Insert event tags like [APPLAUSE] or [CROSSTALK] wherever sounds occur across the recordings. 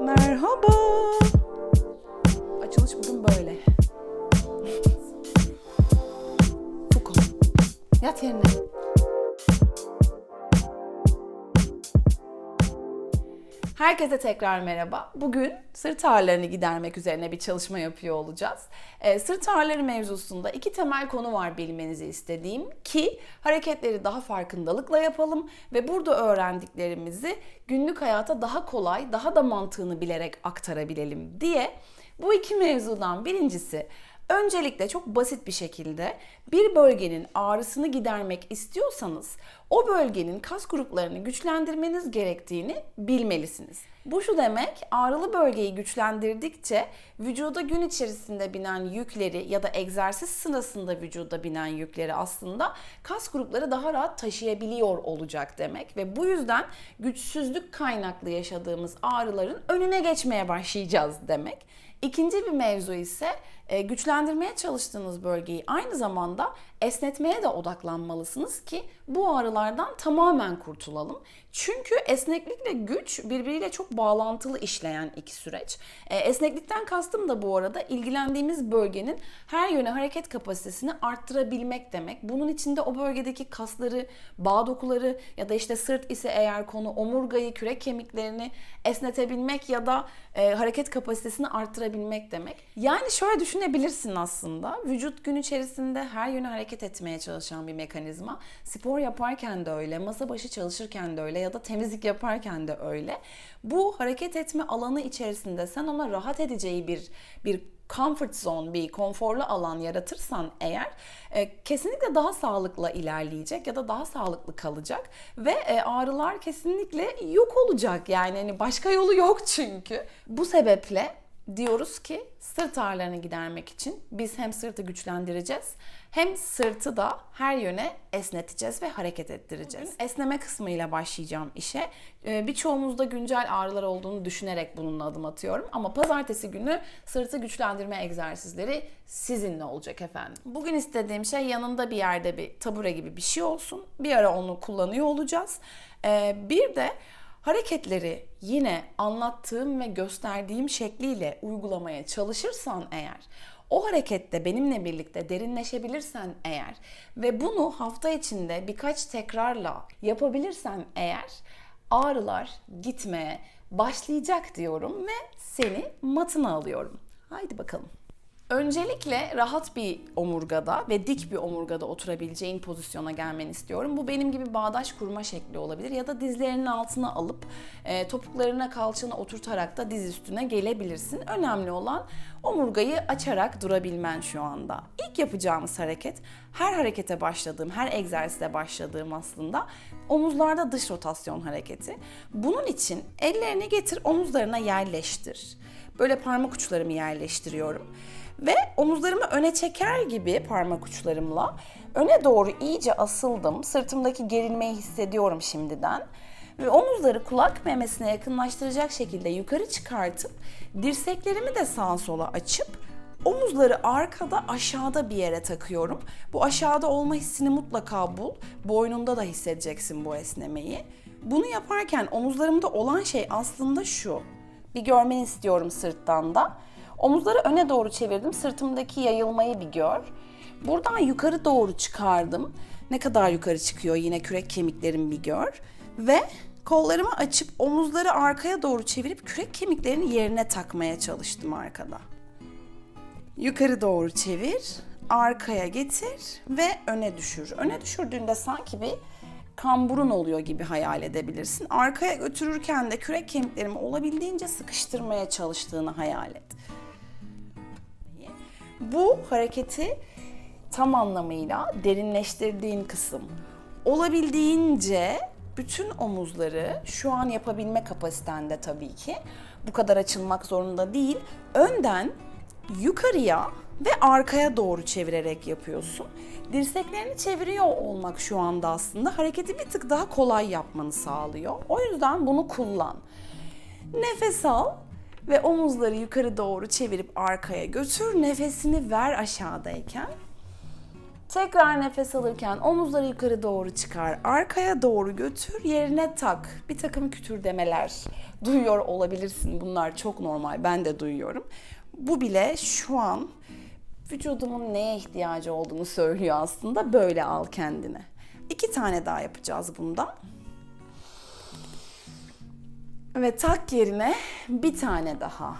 Merhaba. Açılış bugün böyle. [LAUGHS] Yat yerine. Herkese tekrar merhaba. Bugün sırt ağrılarını gidermek üzerine bir çalışma yapıyor olacağız. Ee, sırt ağrıları mevzusunda iki temel konu var bilmenizi istediğim ki hareketleri daha farkındalıkla yapalım ve burada öğrendiklerimizi günlük hayata daha kolay, daha da mantığını bilerek aktarabilelim diye bu iki mevzudan birincisi Öncelikle çok basit bir şekilde bir bölgenin ağrısını gidermek istiyorsanız o bölgenin kas gruplarını güçlendirmeniz gerektiğini bilmelisiniz. Bu şu demek, ağrılı bölgeyi güçlendirdikçe vücuda gün içerisinde binen yükleri ya da egzersiz sırasında vücuda binen yükleri aslında kas grupları daha rahat taşıyabiliyor olacak demek ve bu yüzden güçsüzlük kaynaklı yaşadığımız ağrıların önüne geçmeye başlayacağız demek. İkinci bir mevzu ise e, güçlendirmeye çalıştığınız bölgeyi aynı zamanda esnetmeye de odaklanmalısınız ki bu ağrılardan tamamen kurtulalım. Çünkü esneklikle güç birbiriyle çok bağlantılı işleyen iki süreç. E, esneklikten kastım da bu arada ilgilendiğimiz bölgenin her yöne hareket kapasitesini arttırabilmek demek. Bunun içinde o bölgedeki kasları, bağ dokuları ya da işte sırt ise eğer konu omurgayı, kürek kemiklerini esnetebilmek ya da e, hareket kapasitesini arttırabilmek demek. Yani şöyle düşünebilirsin aslında. Vücut gün içerisinde her yöne hareket etmeye çalışan bir mekanizma. Spor yaparken de öyle, masa başı çalışırken de öyle ya da temizlik yaparken de öyle. Bu hareket etme alanı içerisinde sen ona rahat edeceği bir bir comfort zone, bir konforlu alan yaratırsan eğer e, kesinlikle daha sağlıklı ilerleyecek ya da daha sağlıklı kalacak ve e, ağrılar kesinlikle yok olacak. Yani hani başka yolu yok çünkü. Bu sebeple diyoruz ki sırt ağrılarını gidermek için biz hem sırtı güçlendireceğiz hem sırtı da her yöne esneteceğiz ve hareket ettireceğiz. Bugün esneme kısmıyla başlayacağım işe. Ee, birçoğumuzda güncel ağrılar olduğunu düşünerek bununla adım atıyorum. Ama pazartesi günü sırtı güçlendirme egzersizleri sizinle olacak efendim. Bugün istediğim şey yanında bir yerde bir tabure gibi bir şey olsun. Bir ara onu kullanıyor olacağız. Ee, bir de Hareketleri yine anlattığım ve gösterdiğim şekliyle uygulamaya çalışırsan eğer, o harekette benimle birlikte derinleşebilirsen eğer ve bunu hafta içinde birkaç tekrarla yapabilirsen eğer ağrılar gitmeye başlayacak diyorum ve seni matına alıyorum. Haydi bakalım. Öncelikle rahat bir omurgada ve dik bir omurgada oturabileceğin pozisyona gelmeni istiyorum. Bu benim gibi bağdaş kurma şekli olabilir ya da dizlerinin altına alıp e, topuklarına kalçana oturtarak da diz üstüne gelebilirsin. Önemli olan omurgayı açarak durabilmen şu anda. İlk yapacağımız hareket her harekete başladığım, her egzersize başladığım aslında omuzlarda dış rotasyon hareketi. Bunun için ellerini getir omuzlarına yerleştir. Böyle parmak uçlarımı yerleştiriyorum. Ve omuzlarımı öne çeker gibi parmak uçlarımla öne doğru iyice asıldım. Sırtımdaki gerilmeyi hissediyorum şimdiden. Ve omuzları kulak memesine yakınlaştıracak şekilde yukarı çıkartıp dirseklerimi de sağa sola açıp omuzları arkada aşağıda bir yere takıyorum. Bu aşağıda olma hissini mutlaka bul. Boynunda da hissedeceksin bu esnemeyi. Bunu yaparken omuzlarımda olan şey aslında şu. Bir görmeni istiyorum sırttan da. Omuzları öne doğru çevirdim. Sırtımdaki yayılmayı bir gör. Buradan yukarı doğru çıkardım. Ne kadar yukarı çıkıyor yine kürek kemiklerim bir gör. Ve kollarımı açıp omuzları arkaya doğru çevirip kürek kemiklerini yerine takmaya çalıştım arkada. Yukarı doğru çevir, arkaya getir ve öne düşür. Öne düşürdüğünde sanki bir kamburun oluyor gibi hayal edebilirsin. Arkaya götürürken de kürek kemiklerimi olabildiğince sıkıştırmaya çalıştığını hayal et. Bu hareketi tam anlamıyla derinleştirdiğin kısım. Olabildiğince bütün omuzları şu an yapabilme kapasitende tabii ki. Bu kadar açılmak zorunda değil. Önden yukarıya ve arkaya doğru çevirerek yapıyorsun. Dirseklerini çeviriyor olmak şu anda aslında hareketi bir tık daha kolay yapmanı sağlıyor. O yüzden bunu kullan. Nefes al ve omuzları yukarı doğru çevirip arkaya götür. Nefesini ver aşağıdayken. Tekrar nefes alırken omuzları yukarı doğru çıkar. Arkaya doğru götür, yerine tak. Bir takım kütürdemeler duyuyor olabilirsin. Bunlar çok normal. Ben de duyuyorum. Bu bile şu an vücudumun neye ihtiyacı olduğunu söylüyor aslında. Böyle al kendine. İki tane daha yapacağız bundan. Ve tak yerine bir tane daha.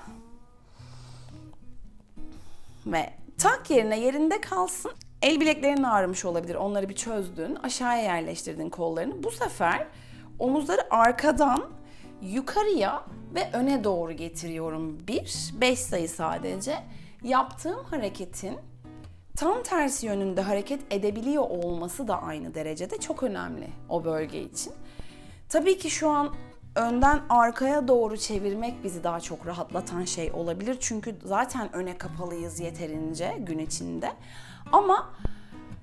Ve tak yerine yerinde kalsın. El bileklerin ağrımış olabilir. Onları bir çözdün. Aşağıya yerleştirdin kollarını. Bu sefer omuzları arkadan yukarıya ve öne doğru getiriyorum. Bir, beş sayı sadece. Yaptığım hareketin tam tersi yönünde hareket edebiliyor olması da aynı derecede çok önemli o bölge için. Tabii ki şu an önden arkaya doğru çevirmek bizi daha çok rahatlatan şey olabilir. Çünkü zaten öne kapalıyız yeterince gün içinde. Ama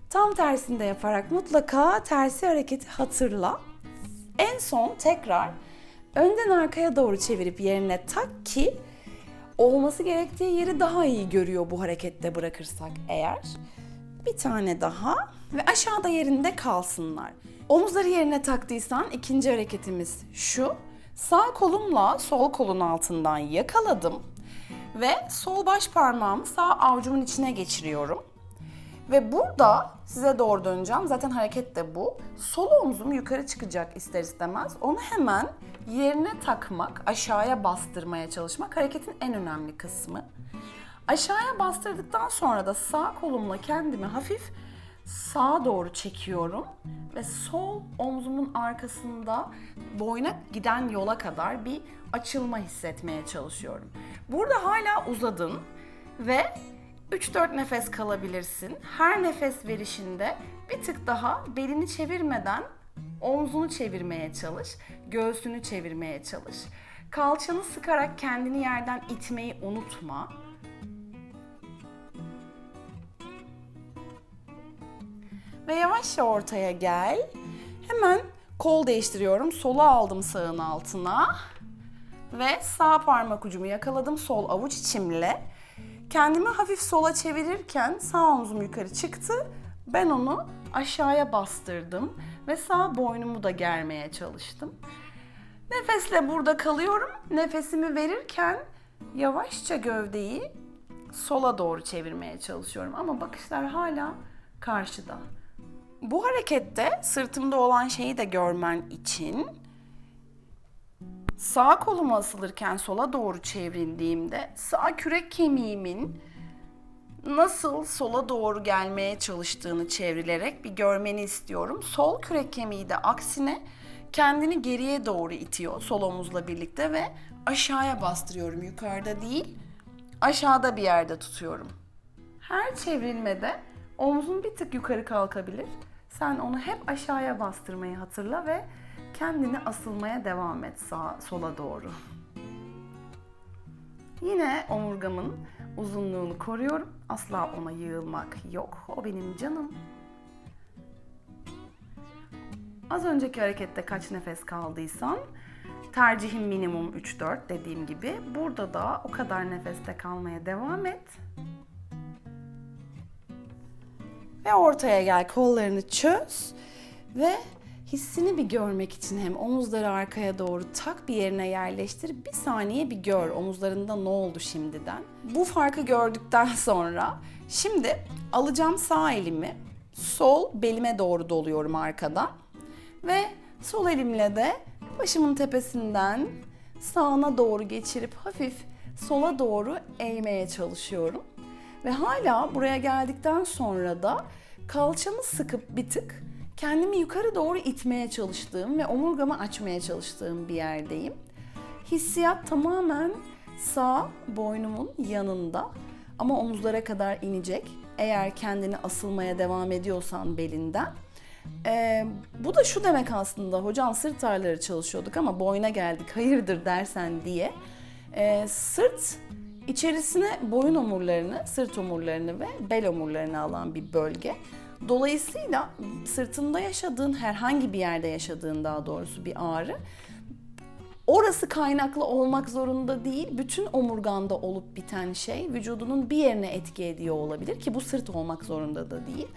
tam tersinde yaparak mutlaka tersi hareketi hatırla. En son tekrar önden arkaya doğru çevirip yerine tak ki olması gerektiği yeri daha iyi görüyor bu harekette bırakırsak eğer. Bir tane daha ve aşağıda yerinde kalsınlar. Omuzları yerine taktıysan ikinci hareketimiz şu. Sağ kolumla sol kolun altından yakaladım ve sol baş parmağımı sağ avucumun içine geçiriyorum. Ve burada size doğru döneceğim. Zaten hareket de bu. Sol omzum yukarı çıkacak ister istemez. Onu hemen yerine takmak, aşağıya bastırmaya çalışmak hareketin en önemli kısmı. Aşağıya bastırdıktan sonra da sağ kolumla kendimi hafif sağa doğru çekiyorum ve sol omzumun arkasında boyna giden yola kadar bir açılma hissetmeye çalışıyorum. Burada hala uzadın ve 3-4 nefes kalabilirsin. Her nefes verişinde bir tık daha belini çevirmeden omzunu çevirmeye çalış, göğsünü çevirmeye çalış. Kalçanı sıkarak kendini yerden itmeyi unutma. Ve yavaşça ortaya gel. Hemen kol değiştiriyorum. Sola aldım sağın altına. Ve sağ parmak ucumu yakaladım sol avuç içimle. Kendimi hafif sola çevirirken sağ omzum yukarı çıktı. Ben onu aşağıya bastırdım ve sağ boynumu da germeye çalıştım. Nefesle burada kalıyorum. Nefesimi verirken yavaşça gövdeyi sola doğru çevirmeye çalışıyorum ama bakışlar hala karşıda. Bu harekette sırtımda olan şeyi de görmen için sağ kolumu asılırken sola doğru çevrildiğimde sağ kürek kemiğimin nasıl sola doğru gelmeye çalıştığını çevrilerek bir görmeni istiyorum. Sol kürek kemiği de aksine kendini geriye doğru itiyor sol omuzla birlikte ve aşağıya bastırıyorum. Yukarıda değil, aşağıda bir yerde tutuyorum. Her çevrilmede omzun bir tık yukarı kalkabilir. Sen onu hep aşağıya bastırmayı hatırla ve kendini asılmaya devam et sağa, sola doğru. Yine omurgamın uzunluğunu koruyorum. Asla ona yığılmak yok. O benim canım. Az önceki harekette kaç nefes kaldıysan tercihim minimum 3-4 dediğim gibi. Burada da o kadar nefeste kalmaya devam et. Ve ortaya gel kollarını çöz ve hissini bir görmek için hem omuzları arkaya doğru tak bir yerine yerleştir. Bir saniye bir gör omuzlarında ne oldu şimdiden. Bu farkı gördükten [LAUGHS] sonra şimdi alacağım sağ elimi sol belime doğru doluyorum arkadan ve sol elimle de başımın tepesinden sağına doğru geçirip hafif sola doğru eğmeye çalışıyorum. Ve hala buraya geldikten sonra da kalçamı sıkıp bir tık kendimi yukarı doğru itmeye çalıştığım ve omurgamı açmaya çalıştığım bir yerdeyim. Hissiyat tamamen sağ boynumun yanında ama omuzlara kadar inecek. Eğer kendini asılmaya devam ediyorsan belinden. Ee, bu da şu demek aslında hocam sırt ağrıları çalışıyorduk ama boyuna geldik hayırdır dersen diye. Ee, sırt içerisine boyun omurlarını, sırt omurlarını ve bel omurlarını alan bir bölge. Dolayısıyla sırtında yaşadığın herhangi bir yerde yaşadığın daha doğrusu bir ağrı orası kaynaklı olmak zorunda değil. Bütün omurganda olup biten şey vücudunun bir yerine etki ediyor olabilir ki bu sırt olmak zorunda da değil.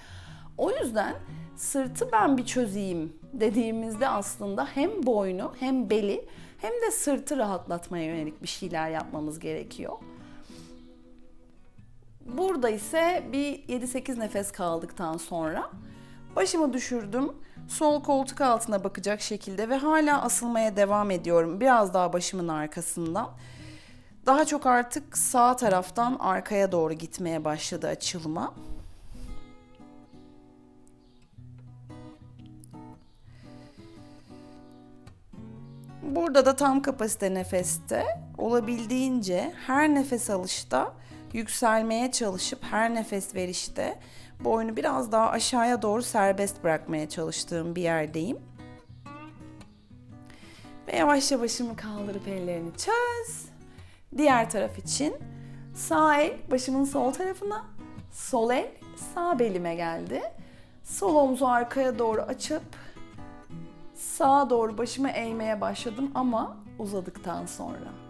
O yüzden sırtı ben bir çözeyim dediğimizde aslında hem boynu hem beli hem de sırtı rahatlatmaya yönelik bir şeyler yapmamız gerekiyor. Burada ise bir 7-8 nefes kaldıktan sonra başımı düşürdüm. Sol koltuk altına bakacak şekilde ve hala asılmaya devam ediyorum. Biraz daha başımın arkasından. Daha çok artık sağ taraftan arkaya doğru gitmeye başladı açılma. Burada da tam kapasite nefeste olabildiğince her nefes alışta yükselmeye çalışıp her nefes verişte boynu biraz daha aşağıya doğru serbest bırakmaya çalıştığım bir yerdeyim. Ve yavaşça başımı kaldırıp ellerini çöz. Diğer taraf için sağ el başımın sol tarafına, sol el sağ belime geldi. Sol omuzu arkaya doğru açıp sağa doğru başımı eğmeye başladım ama uzadıktan sonra.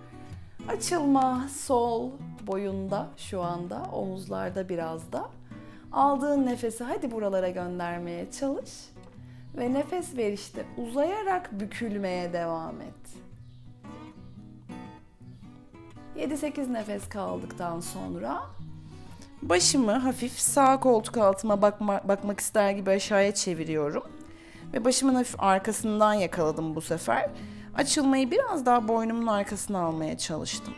Açılma sol boyunda şu anda, omuzlarda biraz da. Aldığın nefesi hadi buralara göndermeye çalış. Ve nefes verişte uzayarak bükülmeye devam et. 7-8 nefes kaldıktan sonra başımı hafif sağ koltuk altıma bakma, bakmak ister gibi aşağıya çeviriyorum. Ve başımın hafif arkasından yakaladım bu sefer. Açılmayı biraz daha boynumun arkasına almaya çalıştım.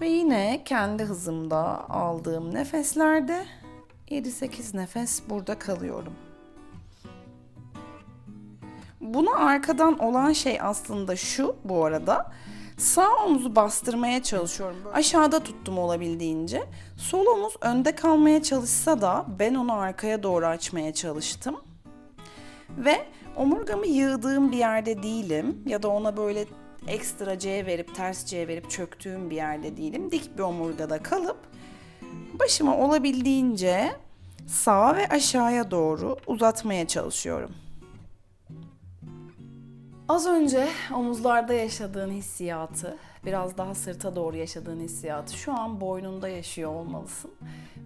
Ve yine kendi hızımda aldığım nefeslerde 7-8 nefes burada kalıyorum. Buna arkadan olan şey aslında şu bu arada. Sağ omuzu bastırmaya çalışıyorum. Aşağıda tuttum olabildiğince. Sol omuz önde kalmaya çalışsa da ben onu arkaya doğru açmaya çalıştım. Ve omurgamı yığdığım bir yerde değilim ya da ona böyle ekstra C verip ters C verip çöktüğüm bir yerde değilim. Dik bir omurgada kalıp başımı olabildiğince sağa ve aşağıya doğru uzatmaya çalışıyorum. Az önce omuzlarda yaşadığın hissiyatı, biraz daha sırta doğru yaşadığın hissiyatı şu an boynunda yaşıyor olmalısın.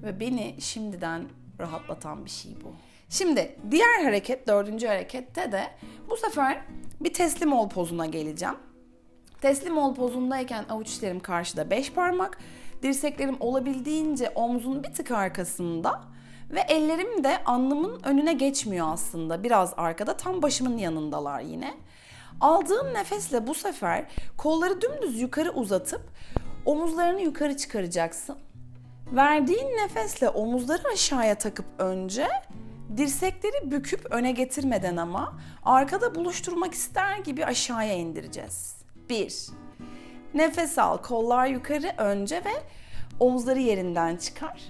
Ve beni şimdiden rahatlatan bir şey bu. Şimdi diğer hareket, dördüncü harekette de bu sefer bir teslim ol pozuna geleceğim. Teslim ol pozundayken avuç içlerim karşıda 5 parmak, dirseklerim olabildiğince omzun bir tık arkasında ve ellerim de alnımın önüne geçmiyor aslında. Biraz arkada, tam başımın yanındalar yine. Aldığın nefesle bu sefer kolları dümdüz yukarı uzatıp omuzlarını yukarı çıkaracaksın. Verdiğin nefesle omuzları aşağıya takıp önce dirsekleri büküp öne getirmeden ama arkada buluşturmak ister gibi aşağıya indireceğiz. 1. Nefes al, kollar yukarı önce ve omuzları yerinden çıkar.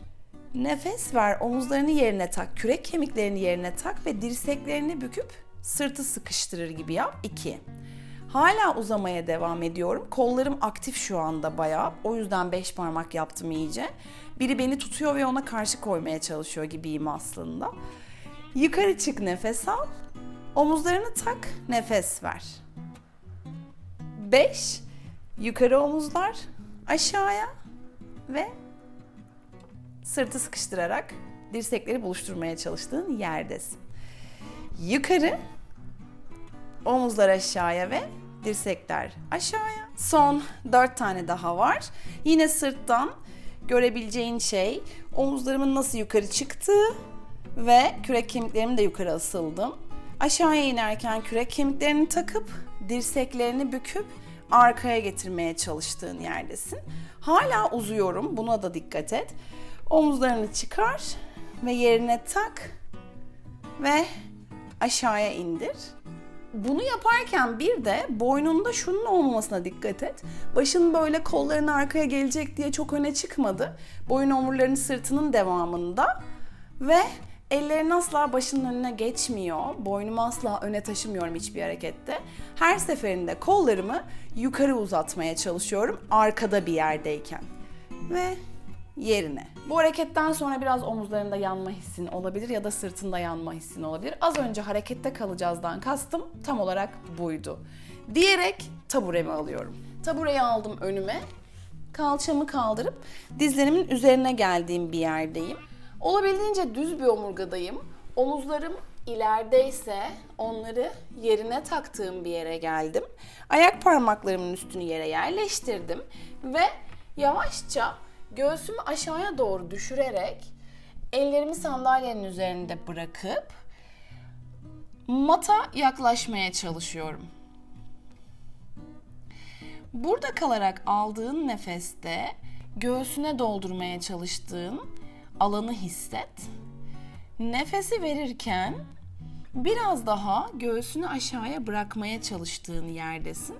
Nefes ver, omuzlarını yerine tak, kürek kemiklerini yerine tak ve dirseklerini büküp sırtı sıkıştırır gibi yap. 2. Hala uzamaya devam ediyorum. Kollarım aktif şu anda bayağı. O yüzden 5 parmak yaptım iyice. Biri beni tutuyor ve ona karşı koymaya çalışıyor gibiyim aslında. Yukarı çık nefes al. Omuzlarını tak, nefes ver. 5. Yukarı omuzlar, aşağıya ve sırtı sıkıştırarak dirsekleri buluşturmaya çalıştığın yerdesin. Yukarı, omuzlar aşağıya ve dirsekler aşağıya. Son 4 tane daha var. Yine sırttan görebileceğin şey omuzlarımın nasıl yukarı çıktığı ve kürek kemiklerimin de yukarı asıldım. Aşağıya inerken kürek kemiklerini takıp dirseklerini büküp arkaya getirmeye çalıştığın yerdesin. Hala uzuyorum. Buna da dikkat et. Omuzlarını çıkar ve yerine tak ve aşağıya indir. Bunu yaparken bir de boynunda şunun olmamasına dikkat et. Başın böyle kolların arkaya gelecek diye çok öne çıkmadı. Boyun omurlarının sırtının devamında ve ellerin asla başının önüne geçmiyor. Boynumu asla öne taşımıyorum hiçbir harekette. Her seferinde kollarımı yukarı uzatmaya çalışıyorum arkada bir yerdeyken. Ve yerine. Bu hareketten sonra biraz omuzlarında yanma hissin olabilir ya da sırtında yanma hissin olabilir. Az önce harekette kalacağızdan kastım tam olarak buydu. Diyerek taburemi alıyorum. Tabureyi aldım önüme. kalçamı kaldırıp dizlerimin üzerine geldiğim bir yerdeyim. Olabildiğince düz bir omurgadayım. Omuzlarım ilerideyse onları yerine taktığım bir yere geldim. Ayak parmaklarımın üstünü yere yerleştirdim ve yavaşça göğsümü aşağıya doğru düşürerek ellerimi sandalyenin üzerinde bırakıp mata yaklaşmaya çalışıyorum. Burada kalarak aldığın nefeste göğsüne doldurmaya çalıştığın alanı hisset. Nefesi verirken biraz daha göğsünü aşağıya bırakmaya çalıştığın yerdesin.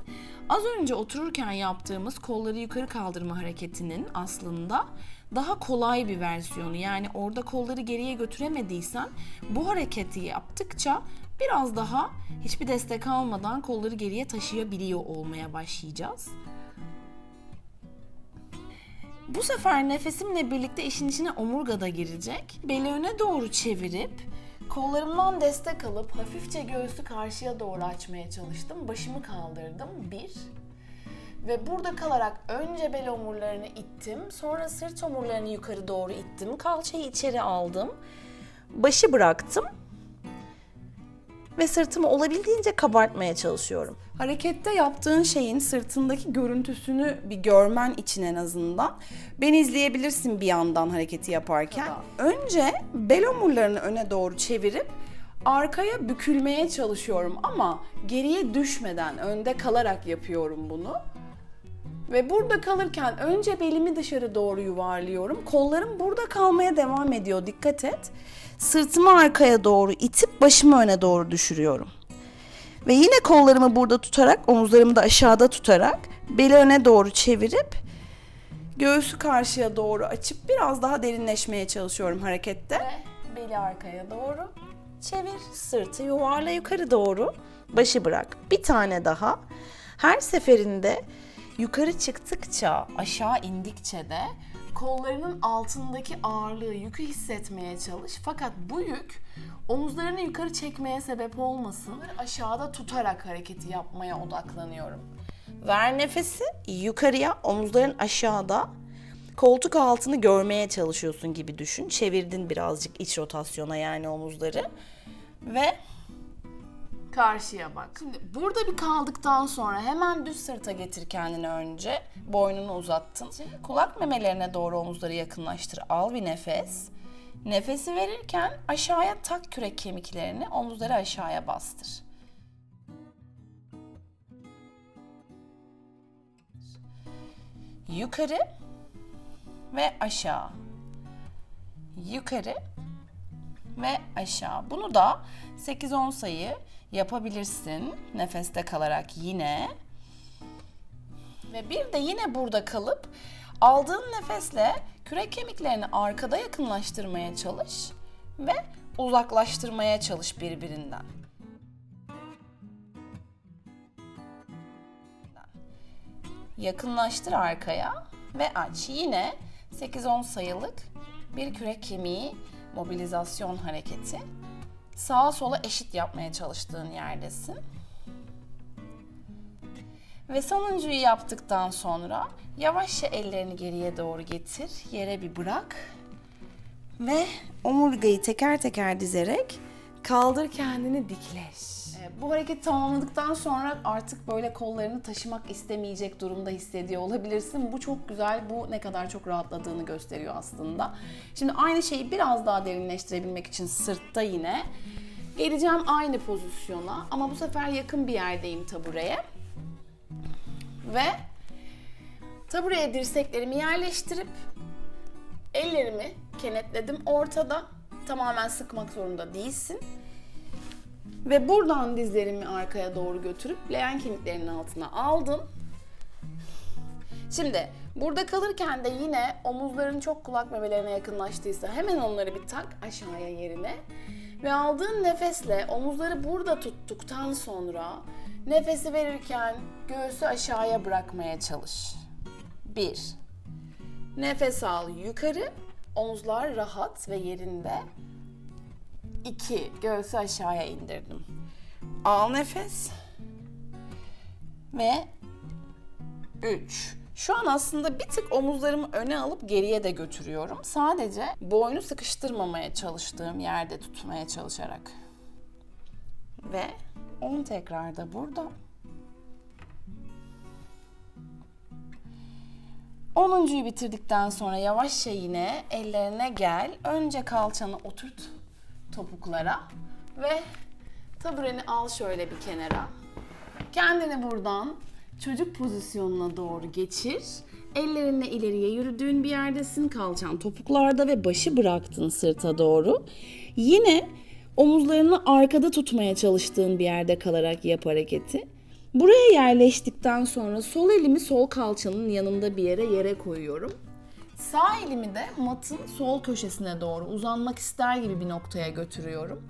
Az önce otururken yaptığımız kolları yukarı kaldırma hareketinin aslında daha kolay bir versiyonu. Yani orada kolları geriye götüremediysen bu hareketi yaptıkça biraz daha hiçbir destek almadan kolları geriye taşıyabiliyor olmaya başlayacağız. Bu sefer nefesimle birlikte işin içine omurgada girecek. Beli öne doğru çevirip kollarımdan destek alıp hafifçe göğsü karşıya doğru açmaya çalıştım. Başımı kaldırdım. Bir. Ve burada kalarak önce bel omurlarını ittim. Sonra sırt omurlarını yukarı doğru ittim. Kalçayı içeri aldım. Başı bıraktım ve sırtımı olabildiğince kabartmaya çalışıyorum. Harekette yaptığın şeyin sırtındaki görüntüsünü bir görmen için en azından beni izleyebilirsin bir yandan hareketi yaparken. Önce bel omurlarını öne doğru çevirip arkaya bükülmeye çalışıyorum ama geriye düşmeden önde kalarak yapıyorum bunu. Ve burada kalırken önce belimi dışarı doğru yuvarlıyorum. Kollarım burada kalmaya devam ediyor. Dikkat et. Sırtımı arkaya doğru itip başımı öne doğru düşürüyorum. Ve yine kollarımı burada tutarak, omuzlarımı da aşağıda tutarak beli öne doğru çevirip göğsü karşıya doğru açıp biraz daha derinleşmeye çalışıyorum harekette. Ve beli arkaya doğru çevir, sırtı yuvarla yukarı doğru, başı bırak. Bir tane daha. Her seferinde yukarı çıktıkça, aşağı indikçe de kollarının altındaki ağırlığı, yükü hissetmeye çalış. Fakat bu yük omuzlarını yukarı çekmeye sebep olmasın. Aşağıda tutarak hareketi yapmaya odaklanıyorum. Ver nefesi yukarıya, omuzların aşağıda. Koltuk altını görmeye çalışıyorsun gibi düşün. Çevirdin birazcık iç rotasyona yani omuzları. Ve karşıya bak. Şimdi burada bir kaldıktan sonra hemen düz sırta getir kendini önce. Boynunu uzattın. Kulak memelerine doğru omuzları yakınlaştır. Al bir nefes. Nefesi verirken aşağıya tak kürek kemiklerini, omuzları aşağıya bastır. Yukarı ve aşağı. Yukarı ve aşağı. Bunu da 8-10 sayı yapabilirsin. Nefeste kalarak yine. Ve bir de yine burada kalıp aldığın nefesle kürek kemiklerini arkada yakınlaştırmaya çalış ve uzaklaştırmaya çalış birbirinden. Yakınlaştır arkaya ve aç. Yine 8-10 sayılık bir kürek kemiği mobilizasyon hareketi. Sağa sola eşit yapmaya çalıştığın yerdesin. Ve sonuncuyu yaptıktan sonra yavaşça ellerini geriye doğru getir. Yere bir bırak. Ve omurgayı teker teker dizerek kaldır kendini dikleş. Bu hareketi tamamladıktan sonra artık böyle kollarını taşımak istemeyecek durumda hissediyor olabilirsin. Bu çok güzel. Bu ne kadar çok rahatladığını gösteriyor aslında. Şimdi aynı şeyi biraz daha derinleştirebilmek için sırtta yine geleceğim aynı pozisyona ama bu sefer yakın bir yerdeyim tabureye. Ve tabureye dirseklerimi yerleştirip ellerimi kenetledim ortada. Tamamen sıkmak zorunda değilsin. Ve buradan dizlerimi arkaya doğru götürüp leğen kemiklerinin altına aldım. Şimdi burada kalırken de yine omuzların çok kulak memelerine yakınlaştıysa hemen onları bir tak aşağıya yerine. Ve aldığın nefesle omuzları burada tuttuktan sonra nefesi verirken göğsü aşağıya bırakmaya çalış. Bir. Nefes al yukarı, omuzlar rahat ve yerinde. 2. Göğsü aşağıya indirdim. Al nefes. Ve 3. Şu an aslında bir tık omuzlarımı öne alıp geriye de götürüyorum. Sadece boynu sıkıştırmamaya çalıştığım yerde tutmaya çalışarak. Ve 10 tekrar da burada. 10.yu bitirdikten sonra yavaşça yine ellerine gel. Önce kalçanı oturt topuklara ve tabureni al şöyle bir kenara. Kendini buradan çocuk pozisyonuna doğru geçir. Ellerinle ileriye yürüdüğün bir yerdesin. Kalçan topuklarda ve başı bıraktın sırta doğru. Yine omuzlarını arkada tutmaya çalıştığın bir yerde kalarak yap hareketi. Buraya yerleştikten sonra sol elimi sol kalçanın yanında bir yere yere koyuyorum. Sağ elimi de matın sol köşesine doğru uzanmak ister gibi bir noktaya götürüyorum.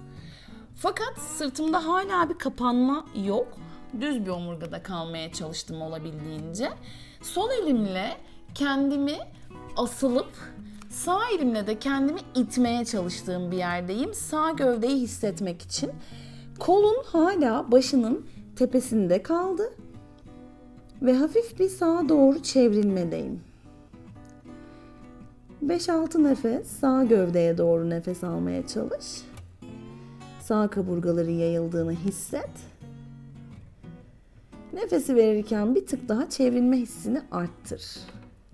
Fakat sırtımda hala bir kapanma yok. Düz bir omurgada kalmaya çalıştım olabildiğince. Sol elimle kendimi asılıp sağ elimle de kendimi itmeye çalıştığım bir yerdeyim. Sağ gövdeyi hissetmek için. Kolun hala başının tepesinde kaldı ve hafif bir sağa doğru çevrilmedeyim. 5-6 nefes sağ gövdeye doğru nefes almaya çalış. Sağ kaburgaları yayıldığını hisset. Nefesi verirken bir tık daha çevrilme hissini arttır.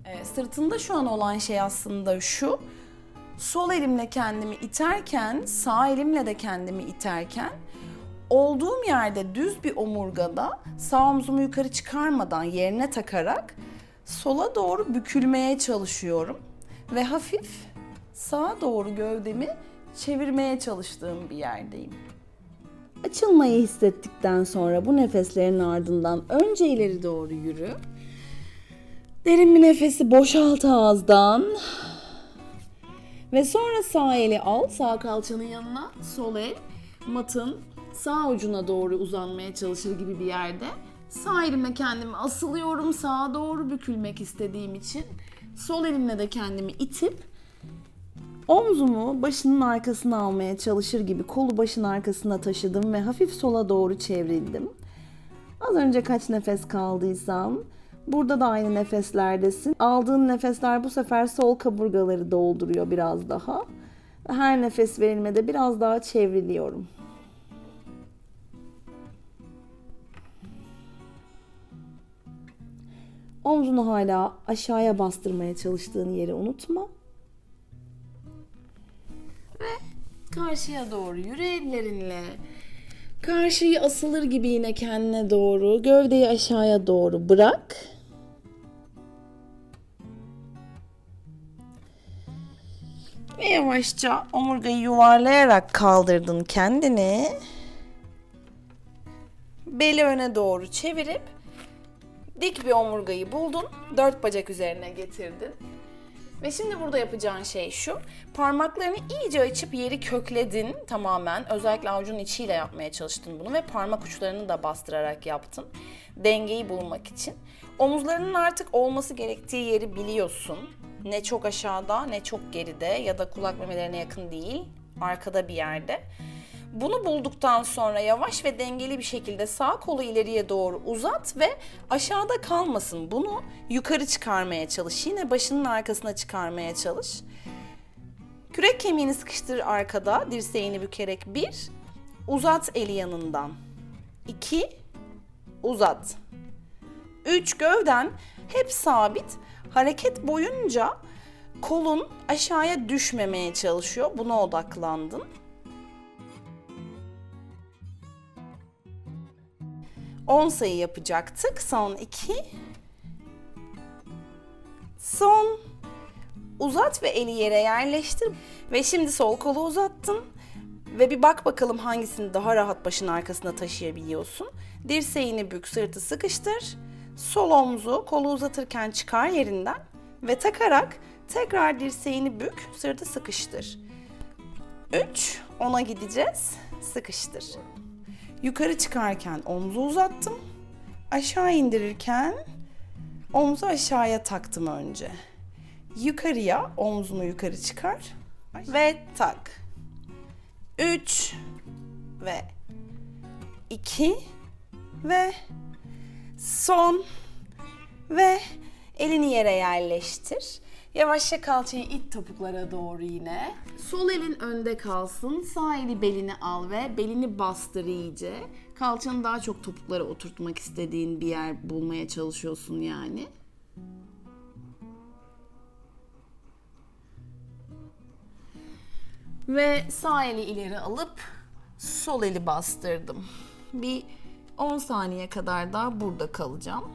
Ee, sırtında şu an olan şey aslında şu. Sol elimle kendimi iterken, sağ elimle de kendimi iterken olduğum yerde düz bir omurgada sağ omzumu yukarı çıkarmadan yerine takarak sola doğru bükülmeye çalışıyorum ve hafif sağa doğru gövdemi çevirmeye çalıştığım bir yerdeyim. Açılmayı hissettikten sonra bu nefeslerin ardından önce ileri doğru yürü. Derin bir nefesi boşalt ağızdan. Ve sonra sağ eli al, sağ kalçanın yanına, sol el matın sağ ucuna doğru uzanmaya çalışır gibi bir yerde. Sağ elimle kendimi asılıyorum sağa doğru bükülmek istediğim için. Sol elimle de kendimi itip omzumu başının arkasına almaya çalışır gibi kolu başın arkasına taşıdım ve hafif sola doğru çevrildim. Az önce kaç nefes kaldıysam burada da aynı nefeslerdesin. Aldığın nefesler bu sefer sol kaburgaları dolduruyor biraz daha. Her nefes verilmede biraz daha çevriliyorum. Omzunu hala aşağıya bastırmaya çalıştığın yeri unutma. Ve karşıya doğru yürü ellerinle. Karşıyı asılır gibi yine kendine doğru, gövdeyi aşağıya doğru bırak. Ve yavaşça omurgayı yuvarlayarak kaldırdın kendini. Beli öne doğru çevirip dik bir omurgayı buldun. Dört bacak üzerine getirdin. Ve şimdi burada yapacağın şey şu. Parmaklarını iyice açıp yeri kökledin tamamen. Özellikle avucun içiyle yapmaya çalıştın bunu ve parmak uçlarını da bastırarak yaptın. Dengeyi bulmak için. Omuzlarının artık olması gerektiği yeri biliyorsun. Ne çok aşağıda ne çok geride ya da kulak memelerine yakın değil. Arkada bir yerde. Bunu bulduktan sonra yavaş ve dengeli bir şekilde sağ kolu ileriye doğru uzat ve aşağıda kalmasın. Bunu yukarı çıkarmaya çalış. Yine başının arkasına çıkarmaya çalış. Kürek kemiğini sıkıştır arkada, dirseğini bükerek bir, uzat eli yanından. İki, uzat. Üç, gövden hep sabit. Hareket boyunca kolun aşağıya düşmemeye çalışıyor. Buna odaklandın. 10 sayı yapacaktık. Son 2. Son. Uzat ve eli yere yerleştir. Ve şimdi sol kolu uzattın. Ve bir bak bakalım hangisini daha rahat başın arkasında taşıyabiliyorsun. Dirseğini bük, sırtı sıkıştır. Sol omzu kolu uzatırken çıkar yerinden. Ve takarak tekrar dirseğini bük, sırtı sıkıştır. 3, 10'a gideceğiz. Sıkıştır. Yukarı çıkarken omzu uzattım. Aşağı indirirken omzu aşağıya taktım önce. Yukarıya omzunu yukarı çıkar ve tak. 3 ve 2 ve son ve Elini yere yerleştir. Yavaşça kalçayı it topuklara doğru yine. Sol elin önde kalsın. Sağ eli belini al ve belini bastır iyice. Kalçanı daha çok topuklara oturtmak istediğin bir yer bulmaya çalışıyorsun yani. Ve sağ eli ileri alıp sol eli bastırdım. Bir 10 saniye kadar daha burada kalacağım.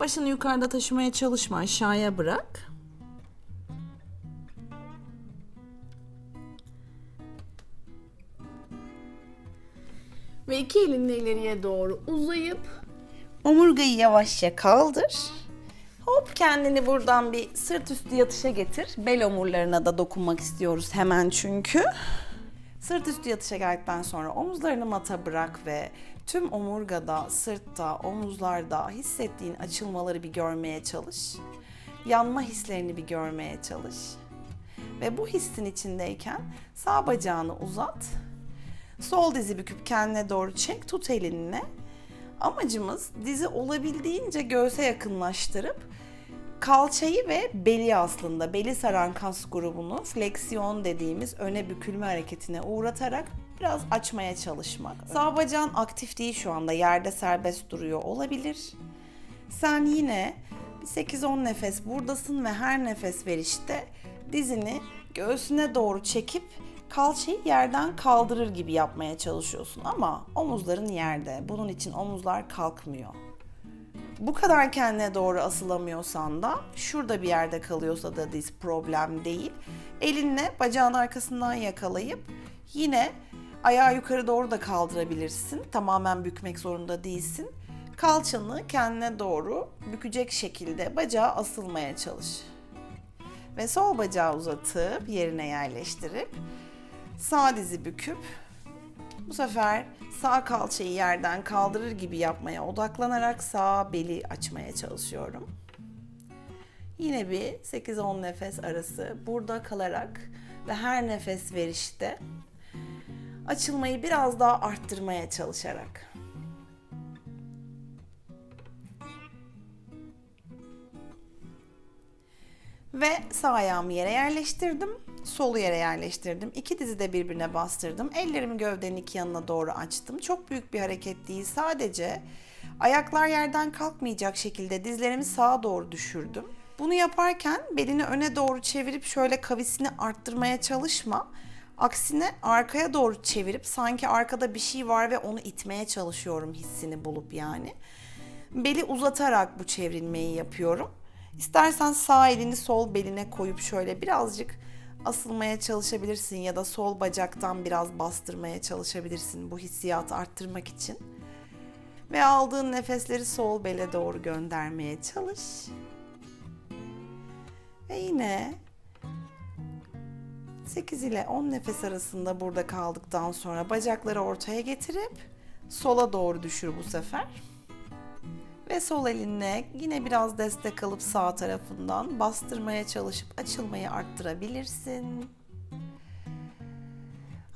Başını yukarıda taşımaya çalışma, aşağıya bırak. Ve iki elinle ileriye doğru uzayıp omurgayı yavaşça kaldır. Hop kendini buradan bir sırt üstü yatışa getir. Bel omurlarına da dokunmak istiyoruz hemen çünkü. Sırt üstü yatışa geldikten sonra omuzlarını mata bırak ve tüm omurgada, sırtta, omuzlarda hissettiğin açılmaları bir görmeye çalış. Yanma hislerini bir görmeye çalış. Ve bu hissin içindeyken sağ bacağını uzat. Sol dizi büküp kendine doğru çek, tut elinle. Amacımız dizi olabildiğince göğse yakınlaştırıp kalçayı ve beli aslında beli saran kas grubunu fleksiyon dediğimiz öne bükülme hareketine uğratarak biraz açmaya çalışmak. Sağ bacağın aktif değil şu anda yerde serbest duruyor olabilir. Sen yine bir 8-10 nefes buradasın ve her nefes verişte dizini göğsüne doğru çekip kalçayı yerden kaldırır gibi yapmaya çalışıyorsun ama omuzların yerde. Bunun için omuzlar kalkmıyor. Bu kadar kendine doğru asılamıyorsan da şurada bir yerde kalıyorsa da diz problem değil. Elinle bacağın arkasından yakalayıp yine ayağı yukarı doğru da kaldırabilirsin. Tamamen bükmek zorunda değilsin. Kalçanı kendine doğru bükecek şekilde bacağa asılmaya çalış. Ve sol bacağı uzatıp yerine yerleştirip sağ dizi büküp bu sefer sağ kalçayı yerden kaldırır gibi yapmaya odaklanarak sağ beli açmaya çalışıyorum. Yine bir 8-10 nefes arası burada kalarak ve her nefes verişte açılmayı biraz daha arttırmaya çalışarak. Ve sağ ayağımı yere yerleştirdim. Solu yere yerleştirdim. İki dizi de birbirine bastırdım. Ellerimi gövdenin iki yanına doğru açtım. Çok büyük bir hareket değil. Sadece ayaklar yerden kalkmayacak şekilde dizlerimi sağa doğru düşürdüm. Bunu yaparken belini öne doğru çevirip şöyle kavisini arttırmaya çalışma. Aksine arkaya doğru çevirip sanki arkada bir şey var ve onu itmeye çalışıyorum hissini bulup yani. Beli uzatarak bu çevrilmeyi yapıyorum. İstersen sağ elini sol beline koyup şöyle birazcık asılmaya çalışabilirsin ya da sol bacaktan biraz bastırmaya çalışabilirsin bu hissiyatı arttırmak için. Ve aldığın nefesleri sol bele doğru göndermeye çalış. Ve yine 8 ile 10 nefes arasında burada kaldıktan sonra bacakları ortaya getirip sola doğru düşür bu sefer. Ve sol elinle yine biraz destek alıp sağ tarafından bastırmaya çalışıp açılmayı arttırabilirsin.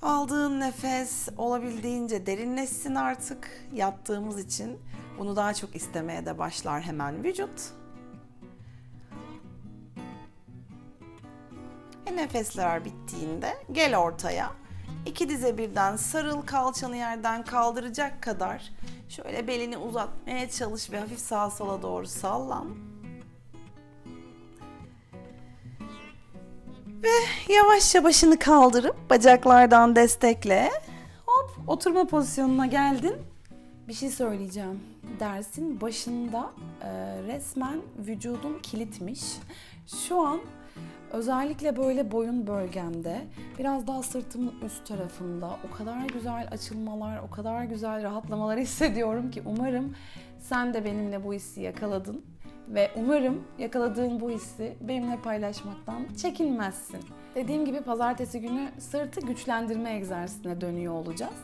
Aldığın nefes olabildiğince derinleşsin artık. Yattığımız için bunu daha çok istemeye de başlar hemen vücut. Ve nefesler bittiğinde gel ortaya. İki dize birden sarıl kalçanı yerden kaldıracak kadar şöyle belini uzatmaya çalış ve hafif sağa sola doğru sallan. Ve yavaşça başını kaldırıp bacaklardan destekle. Hop oturma pozisyonuna geldin. Bir şey söyleyeceğim. Dersin başında e, resmen vücudum kilitmiş. Şu an Özellikle böyle boyun bölgemde, biraz daha sırtımın üst tarafında o kadar güzel açılmalar, o kadar güzel rahatlamalar [LAUGHS] hissediyorum ki umarım sen de benimle bu hissi yakaladın ve umarım yakaladığın bu hissi benimle paylaşmaktan çekinmezsin. Dediğim gibi pazartesi günü sırtı güçlendirme egzersizine dönüyor olacağız.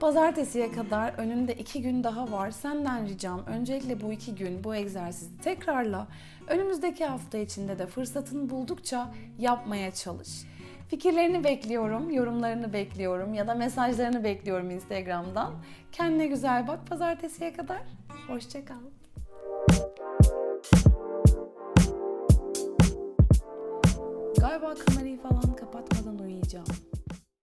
Pazartesiye kadar önünde iki gün daha var. Senden ricam öncelikle bu iki gün bu egzersizi tekrarla. Önümüzdeki hafta içinde de fırsatını buldukça yapmaya çalış. Fikirlerini bekliyorum, yorumlarını bekliyorum ya da mesajlarını bekliyorum Instagram'dan. Kendine güzel bak pazartesiye kadar. Hoşçakal. Galiba kamerayı falan kapatmadan uyuyacağım.